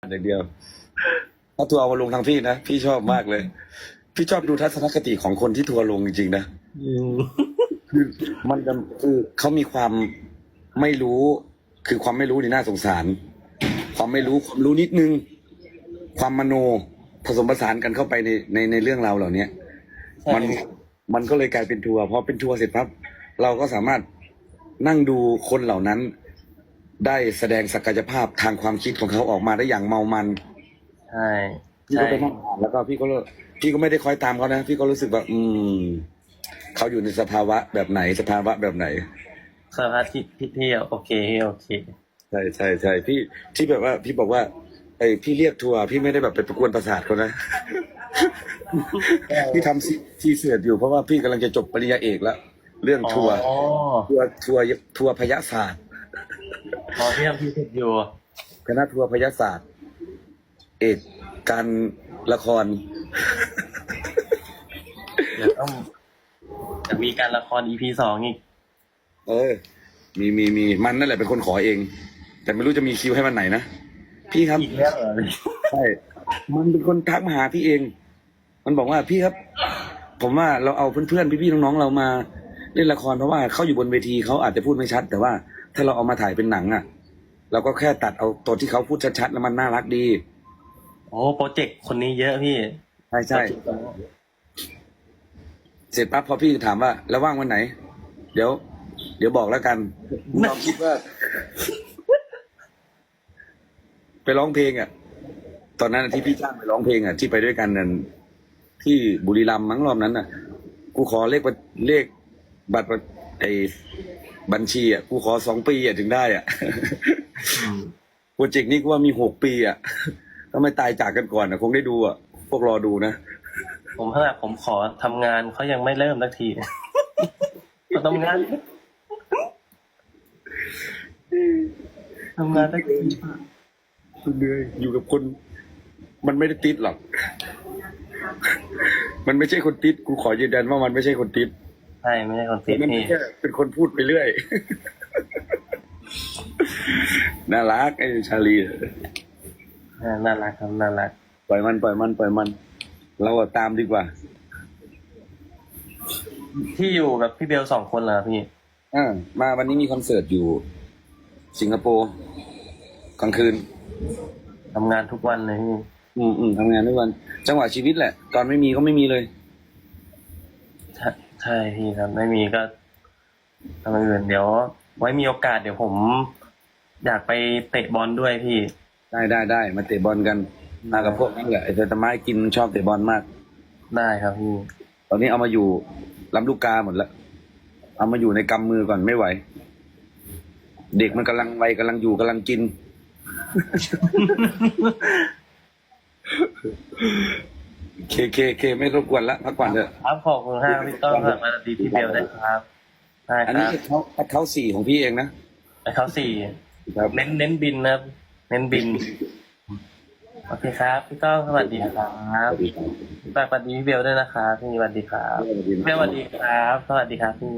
อย่างเดียวถ้าทัวร์เอามาลงทางพี่นะ พี่ชอบมากเลย พี่ชอบดูทัศนคติของคนที่ทัวร์ลงจริงๆนะอืมคือมันจะคือเขามีความไม่รู้ คือความไม่รู้นี่น่าสงสาร ความไม่รู้ความรู้นิดนึง ความมโนผสมผสานกันเข้าไปในในในเรื่องราวเหล่าเนี้ยใช่มันมันก็เลยกลายเป็นทัวร์พอเป็นทัวร์เสร็จปั๊บเราก็สามารถนั่งดูคนเหล่านั้น ได้แสดงศักยภาพทางความคิดของเขาออกมาได้อย่างเมามันใช่พี่ใช่ก็ไปนั่งอ่านแล้วก็พี่ก็พี่ก็ไม่ได้คอยตามเขานะพี่ก็รู้สึกว่า อืมเขาอยู่ในสภาวะแบบไหนสภาวะแบบไหน สภาพที่ที่ที่โอเคโอเค ใช่ใช่ใช่พี่ที่แบบว่า พี่บอกว่าไอ้พี่เรียกทัวร์พี่ไม่ได้แบบไปประกวนประสาทเขานะ พี่ทำซีซีเสือดอยู่เพราะว่าพี่กำลังจะจบปริญญาเอกแล้วเรื่องทัวร์อ๋อ ทัวร์ทัวร์ทัวร์พยาศาสตร์ พอที่ทำที่เสร็จอยู่คณะทัวร์พยาศาสตร์ เอกการละคร เดี๋ยวต้องจะมีการละคร EP สองอีก เออ มีมีมีมันนั่นแหละเป็นคนขอเอง แต่ไม่รู้จะมีคิวให้มันไหนนะ พี่ครับ อีกแล้วเหรอใช่ มันเป็นคนทักมาหาพี่เอง มันบอกว่าพี่ครับ ผมว่าเราเอาเพื่อนๆพี่ๆน้องๆเรามาเล่นละครเพราะว่าเขาอยู่บนเวทีเขาอาจจะพูดไม่ชัด แต่ว่าถ้าเราเอามาถ่ายเป็นหนังอะ เราก็แค่ตัดเอาตัวที่เขาพูดชัดๆแล้วมันน่ารักดี โอ้โปรเจกต์คนนี้เยอะพี่ใช่ใช่เสร็จปั๊บพอพี่ถามว่า แล้วว่างวันไหน เดี๋ยว เดี๋ยวบอกแล้วกันเราคิดว่า ไปร้องเพลงอะ ตอนนั้นที่พี่จ้างไปร้องเพลงอะที่ไปด้วยกันนั่นที่บุรีรัมย์มั้งรอบนั้นน่ะ กูขอเลขบัตรเลขบัตรไอ้บัญชีอะกูขอสองปีอะถึงได้อะอืม โปรเจกต์นี้กูว่ามีหกปีอะถ้าไม่ตายจากกันก่อนอะคงได้ดูอะ พวกรอดูนะ ผมขนาดผมขอทำงานเขายังไม่เริ่มสักทีเขาทำงานทำงานสักทีเหนื่อยอยู่กับคน มันไม่ได้ติดหรอก มันไม่ใช่คนติดกูขอยืนยันว่ามันไม่ใช่คนติดใช่ไม่ใช่คนติแต่ดมันพี่ แค่เป็นคนพูดไปเรื่อย น่ารักไอ้ชาลีอ่าน่ารักครับน่ารักปล่อยมันปล่อยมันปล่อยมัน เราอะตามดีกว่า ที่อยู่กับพี่เบลสองคนเหรอพี่อ่ามาวันนี้มีคอนเสิร์ตอยู่ สิงคโปร์กลางคืนทำงานทุกวันเลยพี่อืมอืมทำงานทุกวัน จังหวะชีวิตแหละ ตอนไม่มีก็ไม่มีเลยใช่ใช่พี่ครับ ไม่มีก็ทำอย่างอื่นเดี๋ยว ไว้มีโอกาสเดี๋ยวผม อยากไปเตะบอลด้วยพี่ได้ได้ได้มาเตะบอลกันมากับพวกนี้แหละไอ้เซตาไม้กินชอบเตะบอลมาก ได้ครับพี่ตอนนี้เอามาอยู่ลำลูกกาหมดแล้วเอามาอยู่ในกำมือก่อนไม่ไหว เด็กมันกำลังวัยกำลังอยู่กำลังกิน เคเคเคไม่รบกวนละพักก่อนเถอะครับขอบคุณครับพี่ต้อมครับมาดีพี่เบลได้ครับได้อันคนี้รับเขาเขาสี่ของพี่เองนะเขาสี่ ครับเน้นเน้นบินนะครับ เน้นบิน โอเคครับพี่ต้อมสวัสดีครับฝากสวัสดีพี่เบลด้วยนะครับพี่สวัสดีครับสวัสดีพี่เบลสวัสดีครับ สวัสดีครับพี่